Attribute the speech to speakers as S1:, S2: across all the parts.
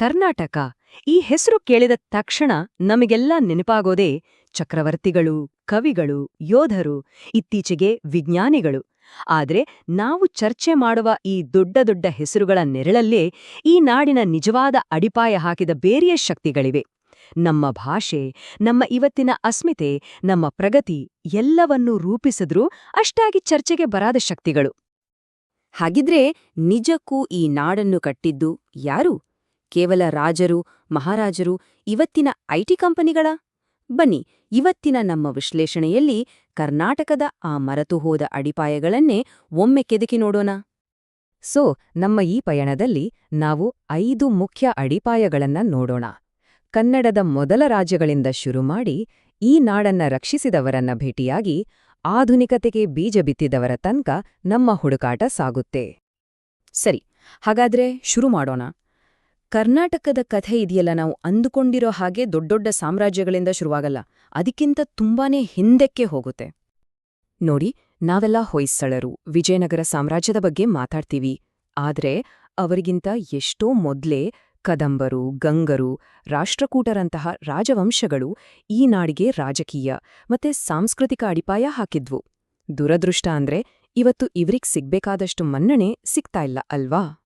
S1: ಕರ್ನಾಟಕ. ಈ ಹೆಸರು ಕೇಳಿದ ತಕ್ಷಣ ನಮಗೆಲ್ಲ ನೆನಪಾಗೋದೇ ಚಕ್ರವರ್ತಿಗಳು, ಕವಿಗಳು, ಯೋಧರು, ಇತ್ತೀಚೆಗೆ ವಿಜ್ಞಾನಿಗಳು. ಆದ್ರೆ ನಾವು ಚರ್ಚೆ ಮಾಡುವ ಈ ದೊಡ್ಡ ದೊಡ್ಡ ಹೆಸರುಗಳ ನೆರಳಲ್ಲೇ ಈ ನಾಡಿನ ನಿಜವಾದ ಅಡಿಪಾಯ ಹಾಕಿದ ಬೇರೆಯ ಶಕ್ತಿಗಳಿವೆ. ನಮ್ಮ ಭಾಷೆ, ನಮ್ಮ ಇವತ್ತಿನ ಅಸ್ಮಿತೆ, ನಮ್ಮ ಪ್ರಗತಿ ಎಲ್ಲವನ್ನೂ ರೂಪಿಸಿದ್ರೂ ಅಷ್ಟಾಗಿ ಚರ್ಚೆಗೆ ಬರಾದ ಶಕ್ತಿಗಳು.
S2: ಹಾಗಿದ್ರೆ ನಿಜಕ್ಕೂ ಈ ನಾಡನ್ನು ಕಟ್ಟಿದ್ದು ಯಾರು? ಕೇವಲ ರಾಜರು, ಮಹಾರಾಜರು, ಇವತ್ತಿನ ಐಟಿ ಕಂಪನಿಗಳ? ಬನ್ನಿ, ಇವತ್ತಿನ ನಮ್ಮ ವಿಶ್ಲೇಷಣೆಯಲ್ಲಿ ಕರ್ನಾಟಕದ ಆ ಮರೆತು ಹೋದ ಅಡಿಪಾಯಗಳನ್ನೇ ಒಮ್ಮೆ ಕೆದಕಿ ನೋಡೋಣ.
S1: ಸೊ, ನಮ್ಮ ಈ ಪಯಣದಲ್ಲಿ ನಾವು ಐದು ಮುಖ್ಯ ಅಡಿಪಾಯಗಳನ್ನ ನೋಡೋಣ. ಕನ್ನಡದ ಮೊದಲ ರಾಜ್ಯಗಳಿಂದ ಶುರು ಮಾಡಿ ಈ ನಾಡನ್ನ ರಕ್ಷಿಸಿದವರನ್ನ ಭೇಟಿಯಾಗಿ ಆಧುನಿಕತೆಗೆ ಬೀಜ ಬಿತ್ತಿದವರ ತನಕ ನಮ್ಮ ಹುಡುಕಾಟ ಸಾಗುತ್ತೆ.
S2: ಸರಿ, ಹಾಗಾದ್ರೆ ಶುರು ಮಾಡೋಣ. ಕರ್ನಾಟಕದ ಕಥೆ ಇದೆಯಲ್ಲ ನಾವು ಅಂದುಕೊಂಡಿರೋ ಹಾಗೆ ದೊಡ್ಡೊಡ್ಡ ಸಾಮ್ರಾಜ್ಯಗಳಿಂದ ಶುರುವಾಗಲ್ಲ. ಅದಕ್ಕಿಂತ ತುಂಬಾನೇ ಹಿಂದಕ್ಕೆ ಹೋಗುತ್ತೆ. ನೋಡಿ, ನಾವೆಲ್ಲ ಹೊಯ್ಸಳರು, ವಿಜಯನಗರ ಸಾಮ್ರಾಜ್ಯದ ಬಗ್ಗೆ ಮಾತಾಡ್ತೀವಿ. ಆದ್ರೆ, ಅವರಿಗಿಂತ ಎಷ್ಟೋ ಮೊದ್ಲೇ ಕದಂಬರು, ಗಂಗರು, ರಾಷ್ಟ್ರಕೂಟರಂತಹ ರಾಜವಂಶಗಳು ಈ ನಾಡಿಗೆ ರಾಜಕೀಯ ಮತ್ತೆ ಸಾಂಸ್ಕೃತಿಕ ಅಡಿಪಾಯ ಹಾಕಿದ್ವು. ದುರದೃಷ್ಟ ಅಂದ್ರೆ ಇವತ್ತು ಇವ್ರಿಗ್ ಸಿಗ್ಬೇಕಾದಷ್ಟು ಮನ್ನಣೆ ಸಿಗ್ತಾ ಇಲ್ಲ, ಅಲ್ವಾ?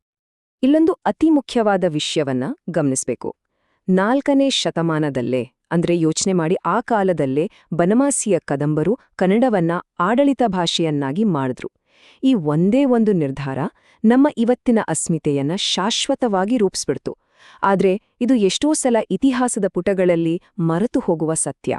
S2: ಇಲ್ಲೊಂದು ಅತಿ ಮುಖ್ಯವಾದ ವಿಷಯವನ್ನ ಗಮನಿಸಬೇಕು. ನಾಲ್ಕನೇ ಶತಮಾನದಲ್ಲೇ, ಅಂದ್ರೆ ಯೋಚನೆ ಮಾಡಿ ಆ ಕಾಲದಲ್ಲೇ ಬನಮಾಸಿಯ ಕದಂಬರು ಕನ್ನಡವನ್ನ ಆಡಳಿತ ಭಾಷೆಯನ್ನಾಗಿ ಮಾಡಿದ್ರು. ಈ ಒಂದೇ ಒಂದು ನಿರ್ಧಾರ ನಮ್ಮ ಇವತ್ತಿನ ಅಸ್ಮಿತೆಯನ್ನ ಶಾಶ್ವತವಾಗಿ ರೂಪಿಸ್ಬಿಡ್ತು. ಆದ್ರೆ ಇದು ಎಷ್ಟೋ ಸಲ ಇತಿಹಾಸದ ಪುಟಗಳಲ್ಲಿ ಮರೆತು ಹೋಗುವ ಸತ್ಯ.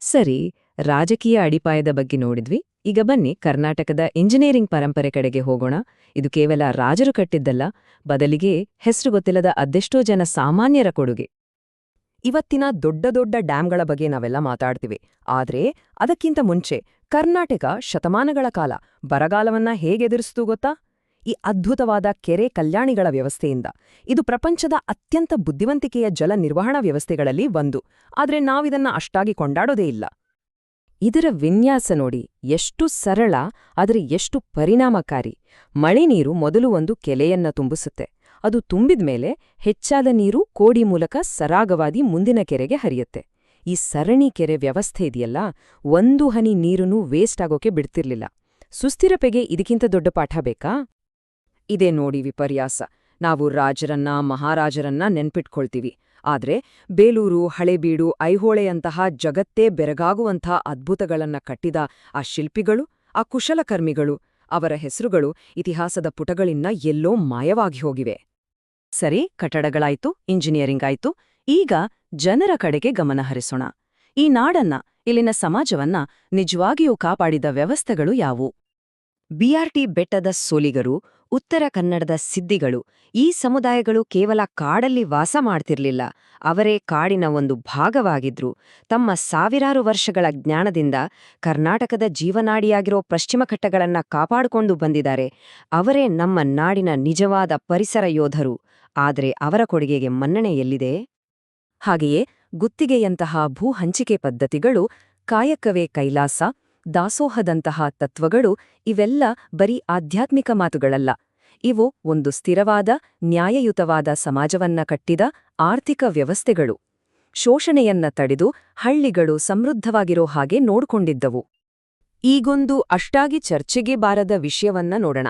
S1: ಸರಿ, ರಾಜಕೀಯ ಅಡಿಪಾಯದ ಬಗ್ಗೆ ನೋಡಿದ್ವಿ. ಈಗ ಬನ್ನಿ ಕರ್ನಾಟಕದ ಇಂಜಿನಿಯರಿಂಗ್ ಪರಂಪರೆ ಕಡೆಗೆ ಹೋಗೋಣ. ಇದು ಕೇವಲ ರಾಜರು ಕಟ್ಟಿದ್ದಲ್ಲ, ಬದಲಿಗೆ ಹೆಸರು ಗೊತ್ತಿಲ್ಲದ ಅದೆಷ್ಟೋ ಜನ ಸಾಮಾನ್ಯರ ಕೊಡುಗೆ.
S2: ಇವತ್ತಿನ ದೊಡ್ಡ ದೊಡ್ಡ ಡ್ಯಾಂಗಳ ಬಗ್ಗೆ ನಾವೆಲ್ಲ ಮಾತಾಡ್ತೀವಿ. ಆದ್ರೆ ಅದಕ್ಕಿಂತ ಮುಂಚೆ ಕರ್ನಾಟಕ ಶತಮಾನಗಳ ಕಾಲ ಬರಗಾಲವನ್ನ ಹೇಗೆದುರಿಸ್ತು ಗೊತ್ತಾ? ಈ ಅದ್ಭುತವಾದ ಕೆರೆ ಕಲ್ಯಾಣಿಗಳ ವ್ಯವಸ್ಥೆಯಿಂದ. ಇದು ಪ್ರಪಂಚದ ಅತ್ಯಂತ ಬುದ್ಧಿವಂತಿಕೆಯ ಜಲ ನಿರ್ವಹಣಾ ವ್ಯವಸ್ಥೆಗಳಲ್ಲಿ ಒಂದು. ಆದ್ರೆ ನಾವಿದನ್ನ ಅಷ್ಟಾಗಿ ಕೊಂಡಾಡೋದೇ ಇಲ್ಲ.
S1: ಇದರ ವಿನ್ಯಾಸ ನೋಡಿ, ಎಷ್ಟು ಸರಳ, ಆದರೆ ಎಷ್ಟು ಪರಿಣಾಮಕಾರಿ. ಮಳೆ ನೀರು ಮೊದಲು ಒಂದು ಕೆಲೆಯನ್ನ ತುಂಬಿಸುತ್ತೆ. ಅದು ತುಂಬಿದ ಮೇಲೆ ಹೆಚ್ಚಾದ ನೀರು ಕೋಡಿ ಮೂಲಕ ಸರಾಗವಾಗಿ ಮುಂದಿನ ಕೆರೆಗೆ ಹರಿಯುತ್ತೆ. ಈ ಸರಣಿ ಕೆರೆ ವ್ಯವಸ್ಥೆ ಇದೆಯಲ್ಲ, ಒಂದು ಹನಿ ನೀರನ್ನು ವೇಸ್ಟ್ ಆಗೋಕೆ ಬಿಡ್ತಿರ್ಲಿಲ್ಲ. ಸುಸ್ಥಿರಪೆಗೆ ಇದಕ್ಕಿಂತ ದೊಡ್ಡ ಪಾಠ ಬೇಕಾ? ಇದೇ ನೋಡಿ ವಿಪರ್ಯಾಸ. ನಾವು ರಾಜರನ್ನ, ಮಹಾರಾಜರನ್ನ ನೆನ್ಪಿಟ್ಕೊಳ್ತೀವಿ. ಆದ್ರೆ ಬೇಲೂರು, ಹಳೆಬೀಡು, ಐಹೊಳೆಯಂತಹ ಜಗತ್ತೇ ಬೆರಗಾಗುವಂಥ ಅದ್ಭುತಗಳನ್ನ ಕಟ್ಟಿದ ಆ ಶಿಲ್ಪಿಗಳು, ಆ ಕುಶಲಕರ್ಮಿಗಳು, ಅವರ ಹೆಸರುಗಳು ಇತಿಹಾಸದ ಪುಟಗಳಿಂದ ಎಲ್ಲೋ ಮಾಯವಾಗಿ ಹೋಗಿವೆ. ಸರಿ, ಕಟ್ಟಡಗಳಾಯ್ತು, ಇಂಜಿನಿಯರಿಂಗ್ ಆಯ್ತು, ಈಗ ಜನರ ಕಡೆಗೆ ಗಮನ ಹರಿಸೋಣ. ಈ ನಾಡನ್ನ, ಇಲ್ಲಿನ ಸಮಾಜವನ್ನ ನಿಜವಾಗಿಯೂ ಕಾಪಾಡಿದ ವ್ಯವಸ್ಥೆಗಳು ಯಾವು? ಬಿಆರ್ಟಿ ಬೆಟ್ಟದ ಸೋಲಿಗರು ಉತ್ತರ ಕನ್ನಡದ ಸಿದ್ಧಿಗಳು ಈ ಸಮುದಾಯಗಳು ಕೇವಲ ಕಾಡಲ್ಲಿ ವಾಸ ಮಾಡ್ತಿರ್ಲಿಲ್ಲ. ಅವರೇ ಕಾಡಿನ ಒಂದು ಭಾಗವಾಗಿದ್ರು. ತಮ್ಮ ಸಾವಿರಾರು ವರ್ಷಗಳ ಜ್ಞಾನದಿಂದ ಕರ್ನಾಟಕದ ಜೀವನಾಡಿಯಾಗಿರೋ ಪಶ್ಚಿಮ ಘಟ್ಟಗಳನ್ನ ಕಾಪಾಡಿಕೊಂಡು ಬಂದಿದ್ದಾರೆ. ಅವರೇ ನಮ್ಮ ನಾಡಿನ ನಿಜವಾದ ಪರಿಸರ ಯೋಧರು. ಆದರೆ ಅವರ ಕೊಡುಗೆಗೆ ಮನ್ನಣೆ ಎಲ್ಲಿದೆ? ಹಾಗೆಯೇ ಗುತ್ತಿಗೆಯಂತಹ ಭೂ ಹಂಚಿಕೆ ಪದ್ಧತಿಗಳು ಕಾಯಕವೇ ಕೈಲಾಸ. ದಾಸೋಹದಂತಹ ತತ್ವಗಳು ಇವೆಲ್ಲ ಬರೀ ಆಧ್ಯಾತ್ಮಿಕ ಮಾತುಗಳಲ್ಲ. ಇವು ಒಂದು ಸ್ಥಿರವಾದ, ನ್ಯಾಯಯುತವಾದ ಸಮಾಜವನ್ನ ಕಟ್ಟಿದ ಆರ್ಥಿಕ ವ್ಯವಸ್ಥೆಗಳು. ಶೋಷಣೆಯನ್ನ ತಡೆದು ಹಳ್ಳಿಗಳು ಸಮೃದ್ಧವಾಗಿರೋ ಹಾಗೆ ನೋಡ್ಕೊಂಡಿದ್ದವು. ಈಗೊಂದು ಅಷ್ಟಾಗಿ ಚರ್ಚೆಗೆ ಬಾರದ ವಿಷಯವನ್ನ ನೋಡೋಣ.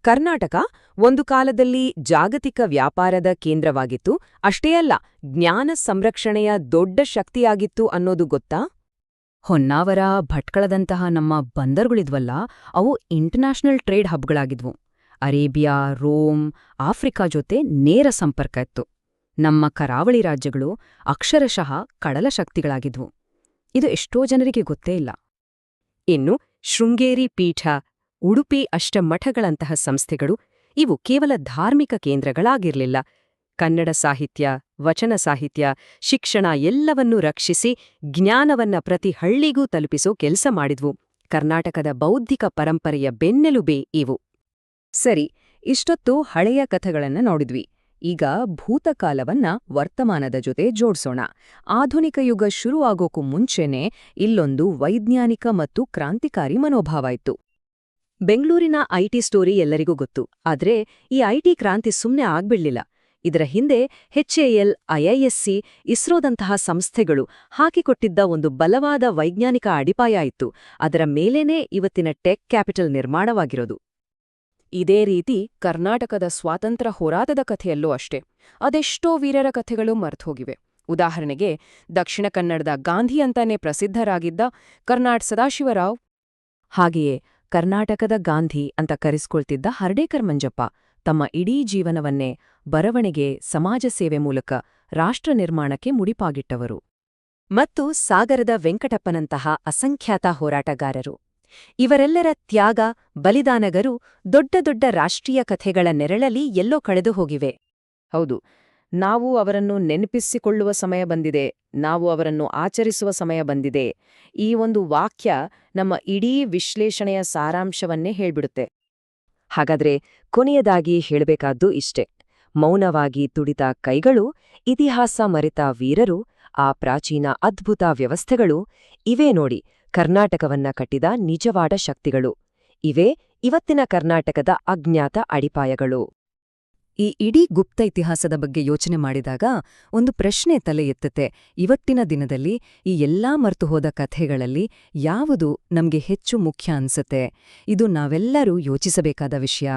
S1: ಕರ್ನಾಟಕ ಒಂದು ಕಾಲದಲ್ಲಿ ಜಾಗತಿಕ ವ್ಯಾಪಾರದ ಕೇಂದ್ರವಾಗಿತ್ತು. ಅಷ್ಟೇ ಅಲ್ಲ, ಜ್ಞಾನ ಸಂರಕ್ಷಣೆಯ ದೊಡ್ಡ ಶಕ್ತಿಯಾಗಿತ್ತು ಅನ್ನೋದು ಗೊತ್ತಾ? ಹೊನ್ನಾವರ, ಭಟ್ಕಳದಂತಹ ನಮ್ಮ ಬಂದರುಗಳಿದ್ವಲ್ಲ, ಅವು ಇಂಟರ್ನ್ಯಾಷನಲ್ ಟ್ರೇಡ್ ಹಬ್ಗಳಾಗಿದ್ವು. ಅರೇಬಿಯಾ, ರೋಮ್, ಆಫ್ರಿಕಾ ಜೊತೆ ನೇರ ಸಂಪರ್ಕ ಇತ್ತು. ನಮ್ಮ ಕರಾವಳಿ ರಾಜ್ಯಗಳು ಅಕ್ಷರಶಃ ಕಡಲ ಶಕ್ತಿಗಳಾಗಿದ್ವು. ಇದು ಎಷ್ಟೋ ಜನರಿಗೆ ಗೊತ್ತೇ ಇಲ್ಲ. ಇನ್ನು ಶೃಂಗೇರಿ ಪೀಠ, ಉಡುಪಿ ಅಷ್ಟಮಠಗಳಂತಹ ಸಂಸ್ಥೆಗಳು ಇವು ಕೇವಲ ಧಾರ್ಮಿಕ ಕೇಂದ್ರಗಳಾಗಿರ್ಲಿಲ್ಲ. ಕನ್ನಡ ಸಾಹಿತ್ಯ, ವಚನ ಸಾಹಿತ್ಯ, ಶಿಕ್ಷಣ ಎಲ್ಲವನ್ನೂ ರಕ್ಷಿಸಿ ಜ್ಞಾನವನ್ನ ಪ್ರತಿ ಹಳ್ಳಿಗೂ ತಲುಪಿಸೋ ಕೆಲಸ ಮಾಡಿದ್ವು. ಕರ್ನಾಟಕದ ಬೌದ್ಧಿಕ ಪರಂಪರೆಯ ಬೆನ್ನೆಲುಬೆ ಇವು. ಸರಿ, ಇಷ್ಟೊತ್ತು ಹಳೆಯ ಕಥೆಗಳನ್ನ ನೋಡಿದ್ವಿ. ಈಗ ಭೂತಕಾಲವನ್ನ ವರ್ತಮಾನದ ಜೊತೆ ಜೋಡಿಸೋಣ. ಆಧುನಿಕ ಯುಗ ಶುರುವಾಗೋಕ್ಕೂ ಮುಂಚೆನೇ ಇಲ್ಲೊಂದು ವೈಜ್ಞಾನಿಕ ಮತ್ತು ಕ್ರಾಂತಿಕಾರಿ ಮನೋಭಾವ ಇತ್ತು. ಬೆಂಗಳೂರಿನ ಐಟಿ ಸ್ಟೋರಿ ಎಲ್ಲರಿಗೂ ಗೊತ್ತು, ಆದ್ರೆ ಈ ಐಟಿ ಕ್ರಾಂತಿ ಸುಮ್ಮನೆ ಆಗ್ಬಿಡ್ಲಿಲ್ಲ.
S2: ಇದರ ಹಿಂದೆ ಎಚ್ಎಎಲ್ ಐಐಎಸ್ಸಿ ಇಸ್ರೋದಂತಹ ಸಂಸ್ಥೆಗಳು ಹಾಕಿಕೊಟ್ಟಿದ್ದ ಒಂದು ಬಲವಾದ ವೈಜ್ಞಾನಿಕ ಅಡಿಪಾಯ ಇತ್ತು. ಅದರ ಮೇಲೇನೇ ಇವತ್ತಿನ ಟೆಕ್ ಕ್ಯಾಪಿಟಲ್ ನಿರ್ಮಾಣವಾಗಿರೋದು. ಇದೇ ರೀತಿ ಕರ್ನಾಟಕದ ಸ್ವಾತಂತ್ರ್ಯ ಹೋರಾಟದ ಕಥೆಯಲ್ಲೂ ಅಷ್ಟೇ. ಅದೆಷ್ಟೋ ವೀರರ ಕಥೆಗಳು ಮರ್ತೋಗಿವೆ. ಉದಾಹರಣೆಗೆ, ದಕ್ಷಿಣ ಕನ್ನಡದ ಗಾಂಧಿ ಅಂತಾನೆ ಪ್ರಸಿದ್ಧರಾಗಿದ್ದ ಕರ್ನಾಡ್ ಸದಾಶಿವರಾವ್. ಹಾಗೆಯೇ ಕರ್ನಾಟಕದ ಗಾಂಧಿ ಅಂತ ಕರೆಸ್ಕೊಳ್ತಿದ್ದ ಹರ್ಡೇಕರ್ ಮಂಜಪ್ಪ ತಮ್ಮ ಇಡೀ ಜೀವನವನ್ನೇ ಬರವಣಿಗೆ, ಸಮಾಜ ಸೇವೆ ಮೂಲಕ ರಾಷ್ಟ್ರ ನಿರ್ಮಾಣಕ್ಕೆ ಮುಡಿಪಾಗಿಟ್ಟವರು. ಮತ್ತು ಸಾಗರದ ವೆಂಕಟಪ್ಪನಂತಹ ಅಸಂಖ್ಯಾತ ಹೋರಾಟಗಾರರು. ಇವರೆಲ್ಲರ ತ್ಯಾಗ, ಬಲಿದಾನಗರು ದೊಡ್ಡ ದೊಡ್ಡ ರಾಷ್ಟ್ರೀಯ ಕಥೆಗಳ ನೆರಳಲ್ಲಿ ಎಲ್ಲೋ ಕಳೆದು ಹೋಗಿವೆ. ಹೌದು, ನಾವು ಅವರನ್ನು ನೆನಪಿಸಿಕೊಳ್ಳುವ ಸಮಯ ಬಂದಿದೆ, ನಾವು ಅವರನ್ನು ಆಚರಿಸುವ ಸಮಯ ಬಂದಿದೆ. ಈ ಒಂದು ವಾಕ್ಯ ನಮ್ಮ ಇಡೀ ವಿಶ್ಲೇಷಣೆಯ ಸಾರಾಂಶವನ್ನೇ ಹೇಳ್ಬಿಡುತ್ತೆ. ಹಾಗಾದ್ರೆ ಕೊನೆಯದಾಗಿ ಹೇಳಬೇಕಾದ್ದು ಇಷ್ಟೆ. ಮೌನವಾಗಿ ತುಡಿತ ಕೈಗಳು, ಇತಿಹಾಸ ಮರೆತ ವೀರರು, ಆ ಪ್ರಾಚೀನ ಅದ್ಭುತ ವ್ಯವಸ್ಥೆಗಳು, ಇವೇ ನೋಡಿ ಕರ್ನಾಟಕವನ್ನ ಕಟ್ಟಿದ ನಿಜವಾದ ಶಕ್ತಿಗಳು. ಇವೇ ಇವತ್ತಿನ ಕರ್ನಾಟಕದ ಅಜ್ಞಾತ ಅಡಿಪಾಯಗಳು. ಈ ಇಡೀ ಗುಪ್ತ ಇತಿಹಾಸದ ಬಗ್ಗೆ ಯೋಚನೆ ಮಾಡಿದಾಗ ಒಂದು ಪ್ರಶ್ನೆ ತಲೆ ಎತ್ತುತ್ತೆ. ಇವತ್ತಿನ ದಿನದಲ್ಲಿ ಈ ಎಲ್ಲಾ ಮರ್ತು ಹೋದ ಕಥೆಗಳಲ್ಲಿ ಯಾವುದು ನಮ್ಗೆ ಹೆಚ್ಚು ಮುಖ್ಯ ಅನ್ಸುತ್ತೆ? ಇದು ನಾವೆಲ್ಲರೂ ಯೋಚಿಸಬೇಕಾದ ವಿಷಯ.